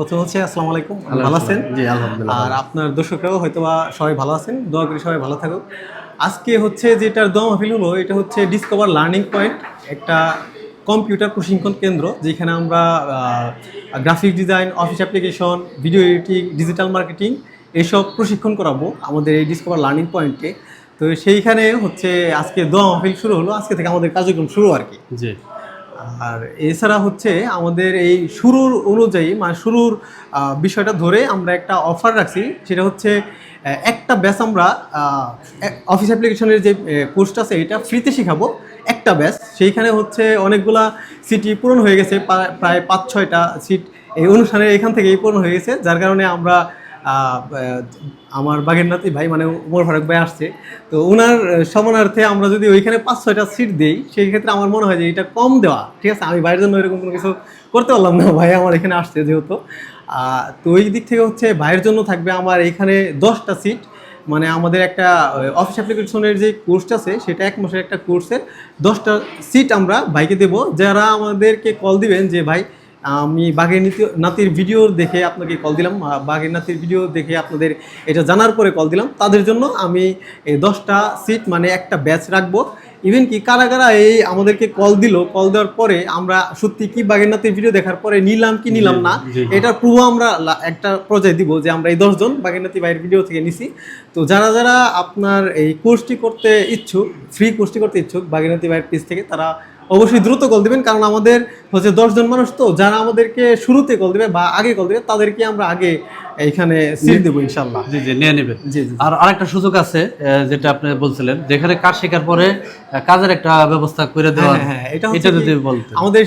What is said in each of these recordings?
প্রথম হচ্ছে আসসালামু আলাইকুম। ভালো আছেন? জি আলহামদুলিল্লাহ। আর আপনার দর্শকরাও হয়তো বা সবাই ভালো আছেন। দোয়া করি সবাই ভালো থাকুক। আজকে হচ্ছে যেটার দোয়া মাহফিল হলো এটা হচ্ছে ডিসকভার লার্নিং পয়েন্ট একটা কম্পিউটার প্রশিক্ষণ কেন্দ্র যেখানে আমরা graphic design office application video editing digital marketing এসব প্রশিক্ষণ করাবো আমাদের এই ডিসকভার লার্নিং পয়েন্টে তো সেইখানে হচ্ছে আজকে দোয়া মাহফিল শুরু হলো। আজকে থেকে আমাদের কার্যক্রম শুরু আর কি। জি। আর এছাড়া হচ্ছে আমাদের এই শুরুর অনুযায়ী মানে শুরুর বিষয়টা ধরে আমরা একটা অফার রাখছি। সেটা হচ্ছে একটা ব্যাচ আমরা অফিস অ্যাপ্লিকেশনের যে কোর্সটা আছে, এটা ফ্রিতে শেখাবো। একটা ব্যাচ সেইখানে হচ্ছে অনেকগুলা সিটি পূরণ হয়ে গেছে প্রায় পাঁচ ছয়টা সিট এই অনুষ্ঠানে এখান থেকেই পূরণ হয়ে গেছে। যার কারণে আমরা আমার বাগের নাতি ভাই মানে উমর ফারুক ভাই আসছে। তো ওনার সমানার্থে আমরা যদি ওইখানে পাঁচ, ছয়টা সিট দিই, সেই ক্ষেত্রে আমার মনে হয় যে এটা কম দেওয়া, ঠিক আছে? আমি বাইরের জন্য এরকম কোনো কিছু করতে পারলাম না, ভাই আমার এখানে আসছে যেহেতু। তো ওই দিক থেকে হচ্ছে ভাইয়ের জন্য থাকবে আমার এখানে দশটা সিট মানে আমাদের একটা অফিস অ্যাপ্লিকেশনের যে কোর্সটা আছে, সেটা এক মাসের একটা কোর্সের দশটা সিট আমরা ভাইকে দেবো। যারা আমাদেরকে কল দিবেন যে, ভাই আমি বাঘের নীতি নাতির ভিডিও দেখে আপনাকে কল দিলাম। বাঘের নাতির ভিডিও দেখে আপনাদের এটা জানার পরে কল দিলাম। তাদের জন্য আমি এই দশটা সিট মানে একটা ব্যাচ রাখব। ইভেন কি কারা কারা এই আমাদেরকে কল দিল কল দেওয়ার পরে আমরা সত্যি কি বাঘের নাতির ভিডিও দেখার পরে নিলাম কি নিলাম না। এটার প্রুফ আমরা একটা পর্যায়ে দিব যে আমরা এই দশজন বাঘের নাতি ভাইয়ের ভিডিও থেকে নিছি। তো যারা যারা আপনার এই কোর্সটি করতে ইচ্ছুক ফ্রি কোর্সটি করতে ইচ্ছুক বাঘের নাতি ভাইয়ের পেজ থেকে তারা অবশ্যই দ্রুত কল দিবেন কারণ আমাদের হচ্ছে দশজন মানুষ তো যারা আমাদেরকে শুরুতে কল দেবে বা আগে কল দেবে তাদেরকে আমরা আগে এইখানে সিট দেবো ইনশাল্লাহ। জি জি নিয়ে নেবেন। জি জি। আর আরেকটা সুযোগ আছে যেটা আপনি বলছিলেন যেখানে কাজ শেখার পরে কাজের একটা ব্যবস্থা করে দেওয়া হ্যাঁ, হ্যাঁ, এটা হচ্ছে এটা যদি বলতেন। আমাদের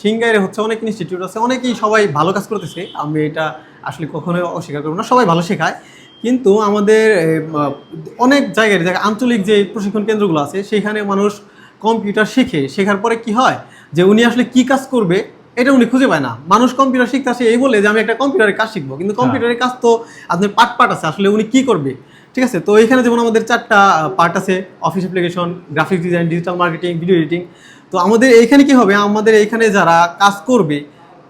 সিঙ্গারে হচ্ছে অনেক ইনস্টিটিউট আছে অনেকেই সবাই ভালো কাজ করতেছে আমি এটা আসলে কখনোই অস্বীকার করব না সবাই ভালো শেখায় কিন্তু আমাদের অনেক জায়গায় আঞ্চলিক যে প্রশিক্ষণ কেন্দ্রগুলো আছে সেখানে মানুষ কম্পিউটার শিখে শেখার পরে কি হয়? যে উনি আসলে কি কাজ করবে এটা উনি খুঁজে পায় না। মানুষ কম্পিউটার শিখতে আসে এই বলে যে আমি একটা কম্পিউটারের কাজ শিখব। কিন্তু কম্পিউটারের কাজ তো আপনার পার্ট পার্ট আছে আসলে উনি কি করবে? ঠিক আছে? তো এখানে যেমন আমাদের চারটা পার্ট আছে office application graphic design digital marketing video editing তো আমাদের এইখানে কি হবে? আমাদের এইখানে যারা কাজ করবে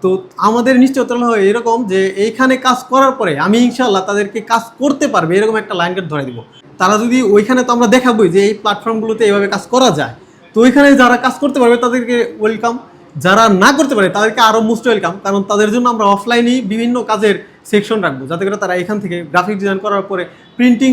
তো আমাদের নিশ্চয়তা হয় এরকম যে এইখানে কাজ করার পরে আমি ইনশাল্লাহ তাদেরকে কাজ করতে পারবে এরকম একটা লাইন কার্ড ধরে দিব। তারা যদি ওইখানে তো আমরা দেখাবোই যে এই প্ল্যাটফর্মগুলোতে এইভাবে কাজ করা যায় তো ওইখানে যারা কাজ করতে পারবে তাদেরকে ওয়েলকাম যারা না করতে পারে তাদেরকে আরও মোস্ট ওয়েলকাম কারণ তাদের জন্য আমরা অফলাইনেই বিভিন্ন কাজের সেকশন রাখব। যাতে করে তারা এখান থেকে গ্রাফিক ডিজাইন করার পরে প্রিন্টিং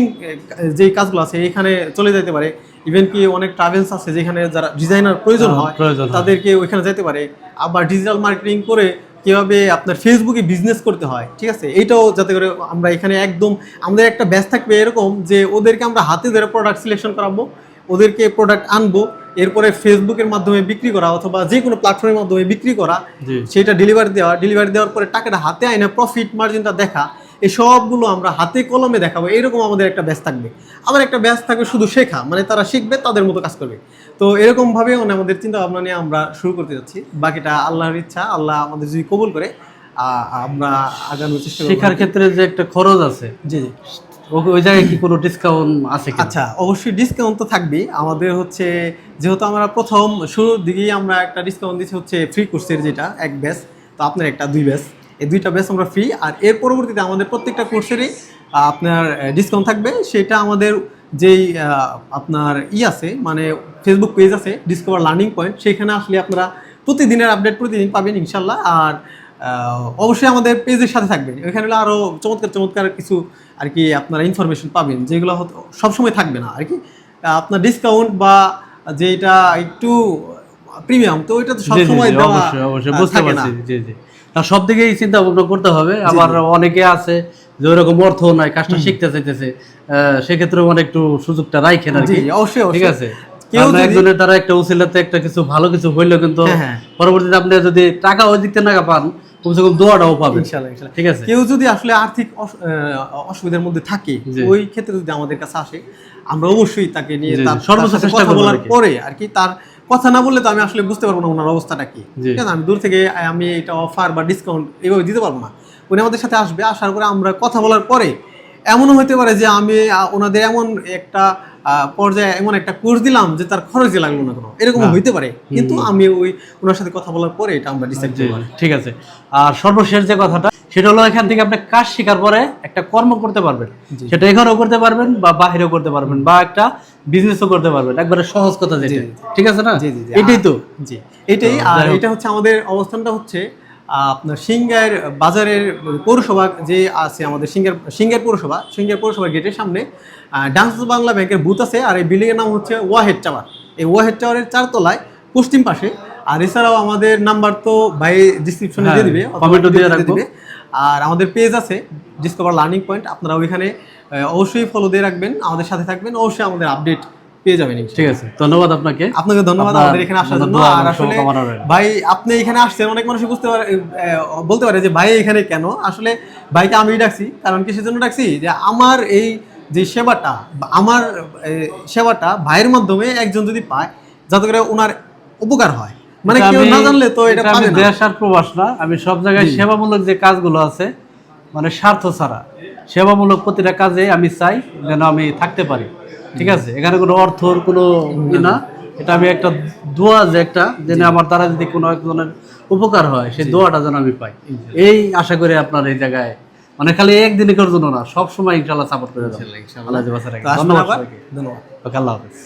যেই কাজগুলো আছে এখানে চলে যেতে পারে। ইভেন কি অনেক ট্রাভেলস আছে যেখানে যারা ডিজাইনার প্রয়োজন হ্যাঁ, হয় প্রয়োজন তাদেরকে ওইখানে যেতে পারে। আবার ডিজিটাল মার্কেটিং করে কীভাবে আপনার ফেসবুকে বিজনেস করতে হয় ঠিক আছে? এইটাও যাতে করে আমরা এখানে একদম আমাদের একটা ব্যাচ থাকবে এরকম যে ওদেরকে আমরা হাতে ধরে প্রোডাক্ট সিলেকশন করাবো ওদেরকে প্রোডাক্ট আনব। এরপরে ফেসবুকের মাধ্যমে বিক্রি করা অথবা যে কোনো প্ল্যাটফর্মের মাধ্যমে বিক্রি করা সেটা ডেলিভারি দেওয়া ডেলিভারি দেওয়ার পরে টাকাটা হাতে আইনা প্রফিট মার্জিনটা দেখা এই সবগুলো আমরা হাতে কলমে দেখাবো। এরকম আমাদের একটা ব্যাচ থাকবে। আবার একটা ব্যাচ থাকবে শুধু শেখা মানে তারা শিখবে তাদের মতো কাজ করবে। তো এরকমভাবে মানে আমাদের চিন্তা ভাবনা নিয়ে আমরা শুরু করতে যাচ্ছি। বাকিটা আল্লাহর ইচ্ছা আল্লাহ আমাদের যদি কবুল করে আমরা আগানোর চেষ্টা শেখার ক্ষেত্রে যে একটা খরচ আছে জি জি। ওই জায়গায় কি কোনো ডিসকাউন্ট আছে আচ্ছা অবশ্যই ডিসকাউন্ট তো থাকবেই। আমাদের হচ্ছে, যেহেতু আমরা প্রথম, শুরুর দিকেই আমরা একটা ডিসকাউন্ট দিচ্ছি হচ্ছে ফ্রি কোর্সের যেটা, এক ব্যাচ তো আপনার একটা, দুই ব্যাচ এই দুইটা ব্যাচ আমরা ফ্রি আর এর পরবর্তীতে আমাদের প্রত্যেকটা কোর্সেরই আপনার ডিসকাউন্ট থাকবে। সেটা আমাদের যেই আপনার ই আছে মানে ফেসবুক পেজ আছে ডিসকভার লার্নিং পয়েন্ট সেখানে আসলে আপনারা প্রতিদিনের আপডেট প্রতিদিন পাবেন ইনশাল্লাহ। আর অবশ্যই আমাদের পেজের সাথে থাকবেন। ওইখানে হলে আরও চমৎকার চমৎকার কিছু আর কি আপনারা ইনফরমেশন পাবেন যেগুলো সবসময় থাকবে না আর কি। আপনার ডিসকাউন্ট বা যেটা একটু প্রিমিয়াম তো ওইটা তো সবসময় জি, দেওয়া অবশ্যই অবশ্যই বুঝতে পারছি জি জি। না সব দিকেই চিন্তা ভাবনা করতে হবে। আবার অনেকে আছে যে ওরকম অর্থ নাই কাজটা শিখতে চাইতেছে সেক্ষেত্রে মানে একটু সুযোগটা রাখেন আর কি। অবশ্যই ঠিক আছে? কেউ একজনের দ্বারা একটা উচিলাতে একটা কিছু ভালো কিছু হইল কিন্তু হ্যাঁ, হ্যাঁ। পরবর্তীতে আপনি যদি টাকা ওই দিক থেকে না পান কমসে কম দোয়াটাও পাবেন ইনশাল্লাহ ইনশাল্লাহ। ঠিক আছে? কেউ যদি আসলে আর্থিক অসুবিধার মধ্যে থাকে ওই ক্ষেত্রে যদি আমাদের কাছে আসে আমরা অবশ্যই তাকে নিয়ে তার সর্বোচ্চ চেষ্টা বলার। পরে আর কি তার কথা না বললে তো আমি আসলে বুঝতে পারব না ওনার অবস্থাটা কি। ঠিক আছে? আমি দূর থেকে আমি এটা অফার বা ডিসকাউন্ট এইভাবে দিতে পারব না। উনি আমাদের সাথে আসবে আসার পরে আমরা কথা বলার পরে এমনও হতে পারে যে আমি ওনাদের এমন একটা পর্যায়ে এমন একটা কোর্স দিলাম যে তার খরচে লাগল না কোনো। এরকম হইতে পারে। কিন্তু আমি ওই ওনার সাথে কথা বলার পরে এটা আমরা ডিসাইড করব। ঠিক আছে। আর সর্বশেষ যে কথাটা সেটা হলো এখান থেকে আপনি কাজ শেখার পরে একটা কর্ম করতে পারবেন। সেটা এখানেও করতে পারবেন বা বাহিরেও করতে পারবেন বা একটা বিজনেসও করতে পারবেন। একবারে সহজ কথা যেটা। ঠিক আছে না। এটাই তো। জি। এটাই আর এটা হচ্ছে আমাদের অবস্থানটা হচ্ছে আপনার সিঙ্গার বাজারের পৌরসভা যে আছে আমাদের সিঙ্গার সিঙ্গার পৌরসভা সিঙ্গার পৌরসভার গেটের সামনে ডান্স বাংলা ব্যাংকের বুথ আছে আর এই বিল্ডিং এর নাম হচ্ছে ওয়াহেড টাওয়ার এই ওয়াহেড টাওয়ারের চারতলায় পশ্চিম পাশে আর এছাড়াও আমাদের নাম্বার তো ভাই ডিসক্রিপশনে দিয়ে হ্যাঁ, দিবে দিয়ে video দিবে। আর আমাদের পেজ আছে ডিসকভার লার্নিং পয়েন্ট আপনারা ওইখানে অবশ্যই ফলো দিয়ে রাখবেন আমাদের সাথে থাকবেন অবশ্যই আমাদের আপডেট পেয়ে যাবেন ঠিক আছে ধন্যবাদ আপনাকে। আপনাকে ধন্যবাদ আমাদের এখানে আসার জন্য। আর আসলে ভাই আপনি এখানে আসছেন অনেক মানুষ বুঝতে পারে বলতে পারে যে ভাই এখানে কেন? আসলে ভাইকে আমি ডাকছি কারণ কিসের জন্য ডাকছি? যে আমার এই যে সেবাটা আমার সেবাটা ভাইয়ের মাধ্যমে একজন যদি পায় যাতে করে ওনার উপকার হয়। মানে কেউ না জানলে তো এটা আমি দেশ আর প্রবাস না আমি সব জায়গায় সেবামূলক যে কাজগুলো আছে মানে স্বার্থ ছাড়া সেবামূলক প্রতিটা কাজে আমি চাই যেন আমি থাকতে পারি। ঠিক আছে? এখানে কোনো অর্থর কোনো না। এটা আমি একটা দোয়া যে একটা যেন আমার দ্বারা যদি কোনো একজনের উপকার হয় সেই দোয়াটা যেন আমি পাই। এই আশা করি আপনার এই জায়গায়। মানে খালি একদিনে একদিনের জন্য না সবসময় ইনশাল্লাহ সাপোর্ট করে দেবো আল্লাহ ধন্যবাদ ধন্যবাদ। ওকে, আল্লাহ হাফেজ।